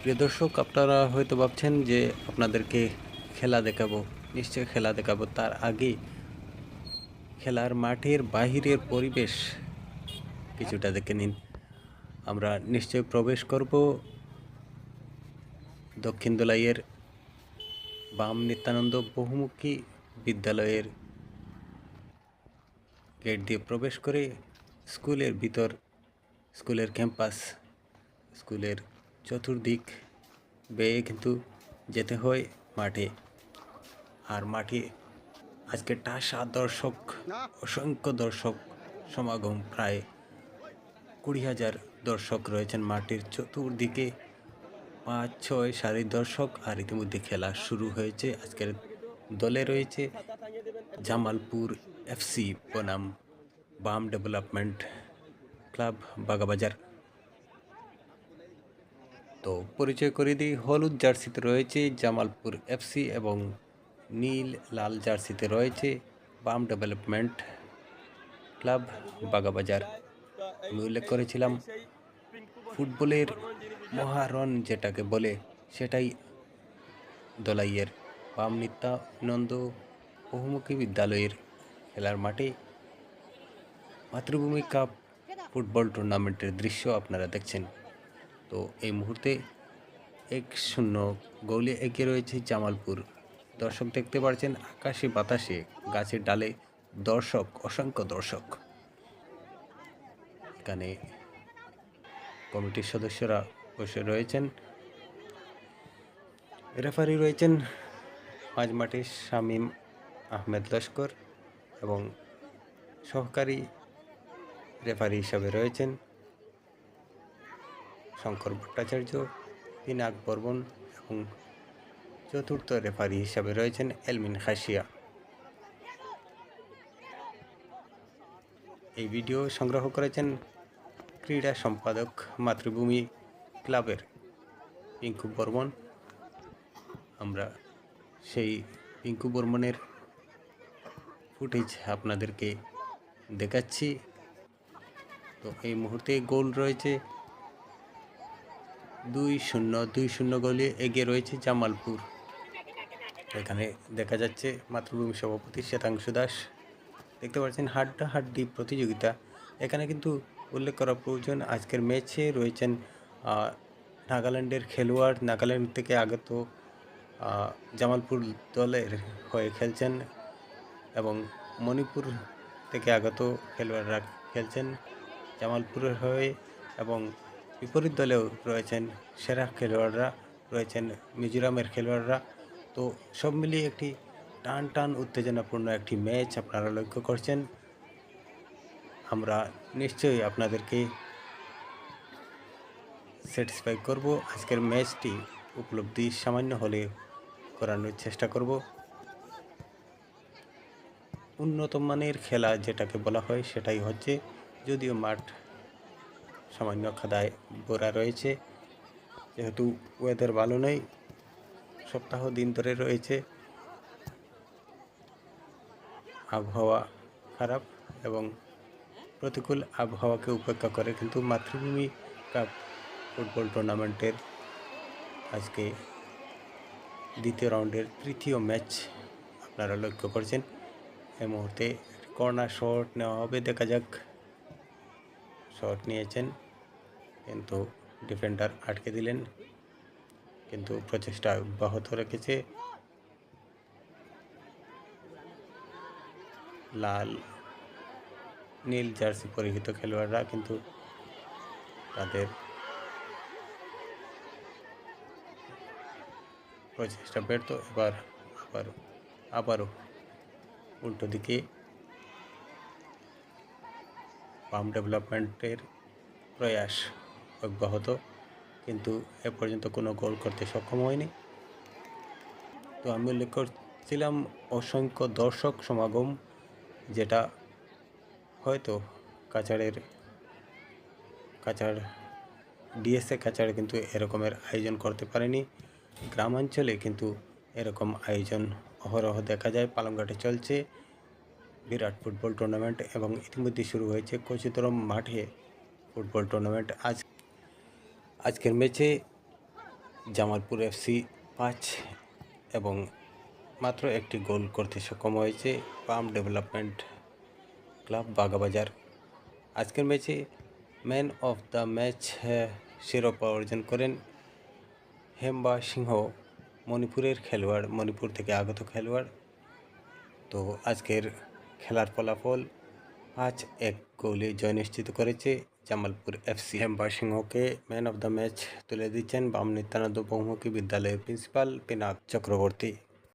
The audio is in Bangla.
প্রিয় দর্শক, আপনারা হয়তো ভাবছেন যে আপনাদেরকে খেলা দেখাবো। নিশ্চয় খেলা দেখাবো। তার আগে খেলার মাঠের বাহিরের পরিবেশ কিছুটা দেখে নিন। আমরা নিশ্চয় প্রবেশ করব দক্ষিণ দোলাইয়ের বাম নিত্যানন্দ বহুমুখী বিদ্যালয়ের গেট দিয়ে প্রবেশ করে স্কুলের ভিতর, স্কুলের ক্যাম্পাস, স্কুলের চতুর্দিক বেয়ে কিন্তু যেতে হয় মাঠে। আর মাঠে আজকে টাসা দর্শক, অসংখ্য দর্শক সমাগম। প্রায় কুড়ি হাজার দর্শক রয়েছেন মাঠের চতুর্দিকে। পাঁচ, ছয় সারির দর্শক আর ইতিমধ্যে খেলা শুরু হয়েছে। আজকের দলে রয়েছে জামালপুর এফসি বনাম বাম ডেভেলপমেন্ট ক্লাব বাগাবাজার। তো পরিচয় করে দিই, হলুদ জার্সিতে রয়েছে জামালপুর এফসি এবং নীল, লাল জার্সিতে রয়েছে বাম ডেভেলপমেন্ট ক্লাব বাগাবাজার। আমি উল্লেখ করেছিলাম, ফুটবলের মহারণ যেটাকে বলে সেটাই দলাইয়ের। বাম নিত্যানন্দ বহুমুখী বিদ্যালয়ের খেলার মাঠে মাতৃভূমি কাপ ফুটবল টুর্নামেন্টের দৃশ্য আপনারা দেখছেন। তো এই মুহূর্তে এক শূন্য গোলে এগিয়ে রয়েছে জামালপুর। দর্শক দেখতে পাচ্ছেন, আকাশে বাতাসে, গাছের ডালে দর্শক, অসংখ্য দর্শক। এখানে কমিটির সদস্যরা বসে রয়েছেন। রেফারি রয়েছেন মাঝ মাঠে শামীম আহমেদ লস্কর এবং সহকারী রেফারি হিসাবে রয়েছেন। শঙ্কর ভট্টাচার্য, পিনাক বর্মন এবং চতুর্থ রেফারি হিসাবে রয়েছেন এলমিন খাসিয়া। এই ভিডিও সংগ্রহ করেছেন ক্রীড়া সম্পাদক মাতৃভূমি ক্লাবের পিঙ্কু বর্মন। আমরা সেই পিঙ্কু বর্মনের ফুটেজ আপনাদেরকে দেখাচ্ছি। তো এই মুহূর্তে গোল রয়েছে দুই শূন্য দুই শূন্য গোলে এগিয়ে রয়েছে জামালপুর। এখানে দেখা যাচ্ছে মাতৃভূমি সভাপতি শ্বেতাংশু দাস। দেখতে পাচ্ছেন হাড্ডা হাড্ডি প্রতিযোগিতা। এখানে কিন্তু উল্লেখ করা প্রয়োজন, আজকের ম্যাচে রয়েছেন নাগাল্যান্ডের খেলোয়াড়, নাগাল্যান্ড থেকে আগত জামালপুর দলের হয়ে খেলছেন এবং মণিপুর থেকে আগত খেলোয়াড়রা খেলছেন জামালপুরের হয়ে এবং বিপরীত দলেও রয়েছেন সেরা খেলোয়াড়রা, রয়েছেন মিজোরামের খেলোয়াড়রা। তো সব মিলিয়ে একটি টান টান উত্তেজনাপূর্ণ একটি ম্যাচ আপনারা লক্ষ্য করছেন। আমরা নিশ্চয়ই আপনাদেরকে স্যাটিসফাই করব। আজকের ম্যাচটি উপলব্ধি সামান্য হলে করানোর চেষ্টা করব। উন্নত মানের খেলা যেটাকে বলা হয় সেটাই হচ্ছে, যদিও মাঠ সামান্য খাদায় ভরা রয়েছে। যেহেতু ওয়েদার ভালো নেই, সপ্তাহ দিন ধরে রয়েছে। আবহাওয়া খারাপ এবং প্রতিকূল আবহাওয়াকে উপেক্ষা করে কিন্তু মাতৃভূমি কাপ ফুটবল টুর্নামেন্টের আজকে দ্বিতীয় রাউন্ডের তৃতীয় ম্যাচ আপনারা লক্ষ্য করছেন। এই মুহূর্তে কর্নার শট নেওয়া হবে, দেখা যাক। শট নিয়েছেন, কিন্তু ডিফেন্ডার আটকে দিলেন, কিন্তু প্রচেষ্টা অব্যাহত রেখেছে। লাল, নীল জার্সি পরিহিত খেলোয়াড়রা কিন্তু তাদের প্রচেষ্টা ব্যর্থ। এবার আবার, আবারও উল্টো দিকে পাম ডেভেলপমেন্টের প্রয়াস অব্যাহত, কিন্তু এ পর্যন্ত কোনো গোল করতে সক্ষম হয়নি। তো আমি উল্লেখ করছিলাম অসংখ্য দর্শক সমাগম, যেটা হয়তো কাছাড়ের, কাছাড়, ডিএসএ কাছাড় কিন্তু এরকমের আয়োজন করতে পারেনি। গ্রামাঞ্চলে কিন্তু এরকম আয়োজন অহরহ দেখা যায় পালংঘাটে চলছে। বিরাট ফুটবল টুর্নামেন্ট এবং ইতিমধ্যে শুরু হয়েছে কচিতরম মাঠে ফুটবল টুর্নামেন্ট। আজ আজকের ম্যাচে জামালপুর এফসি পাঁচ এবং মাত্র একটি গোল করতে সক্ষম হয়েছে পাম ডেভেলপমেন্ট ক্লাব বাগাবাজার আজকের ম্যাচে ম্যান অফ দ্য ম্যাচ শিরোপা অর্জন করেন হেম্বা সিংহ, মণিপুরের খেলোয়াড়, মণিপুর থেকে আগত খেলোয়াড়। তো আজকের খেলার ফলাফল আজ এক গোলে জয় নিশ্চিত করেছে জামালপুর এফসি। হেম্বা সিংহকে ম্যান অফ দ্য ম্যাচ তুলে দিচ্ছেন বাম নিত্যানন্দ বহুমুখী বিদ্যালয়ের প্রিন্সিপাল পিনাক চক্রবর্তী।